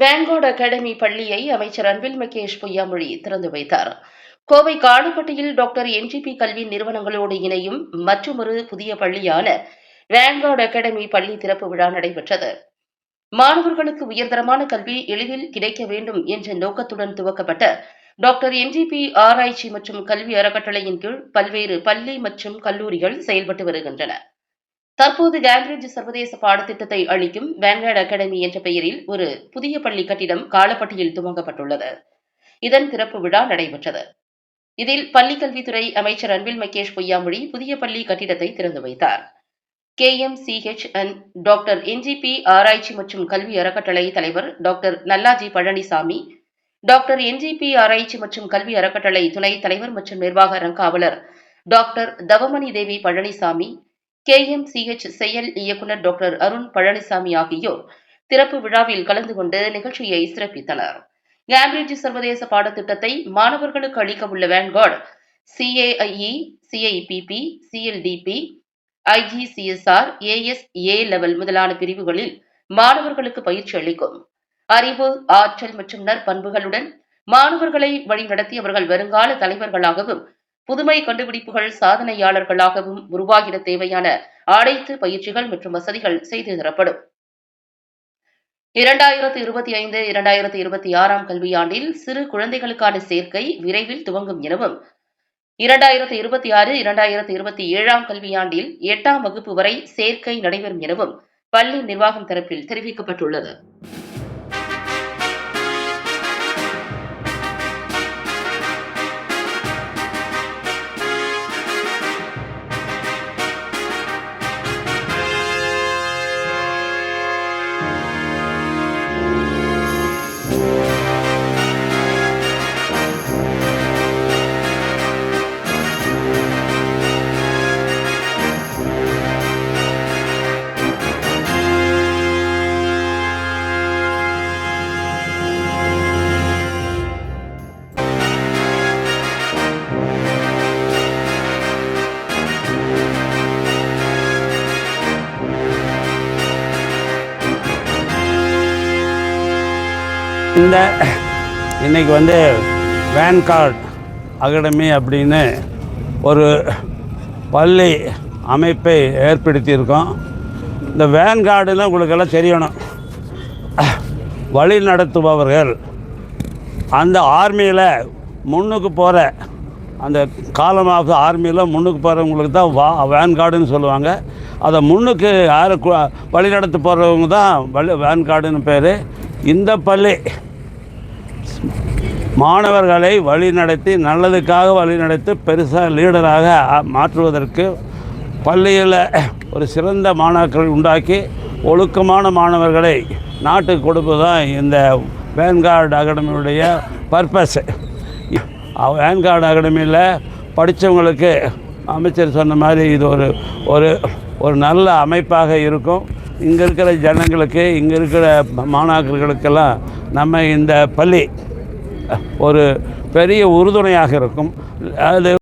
வேங்கோட் academy பள்ளியை அமைச்சர் அன்பில் மகேஷ் பொய்யாமொழி திறந்து வைத்தார். கோவை காடுபட்டியில் டாக்டர் என்ஜிபி கல்வி நிறுவனங்களோடு இணையும் மற்றொரு புதிய பள்ளியான வேங்கோட் அகாடமி பள்ளி திறப்பு விழா நடைபெற்றது. மாணவர்களுக்கு உயர்தரமான கல்வி எளிதில் கிடைக்க வேண்டும் என்ற நோக்கத்துடன் துவக்கப்பட்ட டாக்டர் என்ஜிபி ஆராய்ச்சி மற்றும் கல்வி அறக்கட்டளையின் கீழ் பல்வேறு பள்ளி மற்றும் கல்லூரிகள் செயல்பட்டு வருகின்றன. தற்போது கேம்பிரிட்ஜ் சர்வதேச பாடத்திட்டத்தை அளிக்கும் வேங்கட் அகாடமி என்ற பெயரில் ஒரு புதிய பள்ளி கட்டிடம் காலப்பட்டியில் துவங்கப்பட்டுள்ளது. இதன் திறப்பு விழா நடைபெற்றது. இதில் பள்ளிக்கல்வித்துறை அமைச்சர் அன்பில் மகேஷ் பொய்யாமொழி புதிய பள்ளி கட்டிடத்தை திறந்து வைத்தார். K M CH and doctor NGP ஆராய்ச்சி மற்றும் கல்வி அறக்கட்டளை தலைவர் doctor Nallaji Palanisamy doctor NGP ஆராய்ச்சி மற்றும் கல்வி அறக்கட்டளை துணைத் தலைவர் மற்றும் நிர்வாக அறங்காவலர் doctor Thavamani Devi Palanisamy K M CH செயல் இயக்குநர் டாக்டர் அருண் பழனிசாமி ஆகியோர் திறப்பு விழாவில் கலந்து கொண்டு நிகழ்ச்சியை சிறப்பித்தனர். கேம்பிரிட்ஜ் சர்வதேச பாடத்திட்டத்தை மாணவர்களுக்கு அளிக்க உள்ள Vanguard CAIE CIPP CLTP IGCSE AS A level முதலான பிரிவுகளில் மாணவர்களுக்கு பயிற்சி அளிக்கும். அறிவு ஆற்றல் மற்றும் நற்பண்புகளுடன் மாணவர்களை வழிநடத்தி அவர்கள் வருங்கால தலைவர்களாகவும் புதுமை கண்டுபிடிப்புகள் சாதனையாளர்களாகவும் உருவாகிட தேவையான அனைத்து பயிற்சிகள் மற்றும் வசதிகள் செய்து தரப்படும் இரண்டாயிரத்து இருபத்தி ஐந்து இரண்டாயிரத்து இருபத்தி ஆறாம் கல்வியாண்டில் சிறு குழந்தைகளுக்கான சேர்க்கை விரைவில் துவங்கும் எனவும் இரண்டாயிரத்து இருபத்தி ஆறு இரண்டாயிரத்து இருபத்தி ஏழாம் கல்வியாண்டில் எட்டாம் வகுப்பு வரை சேர்க்கை நடைபெறும் எனவும் பள்ளி நிர்வாகம் தரப்பில் தெரிவிக்கப்பட்டுள்ளது. இந்த இன்னைக்கு வந்து வேன்கார்ட் அகாடமி அப்படின்னு ஒரு பள்ளி அமைப்பை ஏற்படுத்தியிருக்கோம். இந்த வேன் கார்டுலாம் உங்களுக்கெல்லாம் தெரியணும். வழி நடத்துபவர்கள் அந்த ஆர்மியில் முன்னுக்கு போகிற அந்த காலம் ஆஃப் ஆர்மியில் முன்னுக்கு போகிறவங்களுக்கு தான் வா வேன் கார்டுன்னு சொல்லுவாங்க. அதை முன்னுக்கு யார் வழி நடத்து போகிறவங்க தான் வழி வேன் கார்டுன்னு பேர். இந்த பள்ளி மாணவர்களை வழிநடத்தி நல்லதுக்காக வழிநடத்தி பெருசாக லீடராக மாற்றுவதற்கு பள்ளியில் ஒரு சிறந்த மாணாக்கரை உண்டாக்கி ஒழுக்கமான மாணவர்களை நாட்டுக்கு கொடுப்பது தான் இந்த வேன்கார்டு அகாடமியுடைய பர்பஸ் வேன்கார்டு அகாடமியில் படித்தவங்களுக்கு அமைச்சர் சொன்ன மாதிரி இது ஒரு ஒரு ஒரு நல்ல அமைப்பாக இருக்கும். இங்கே இருக்கிற ஜனங்களுக்கு இங்கே இருக்கிற மாணாக்கர்களுக்கெல்லாம் நம்ம இந்த பள்ளி ஒரு பெரிய உறுதுணையாக இருக்கும். அது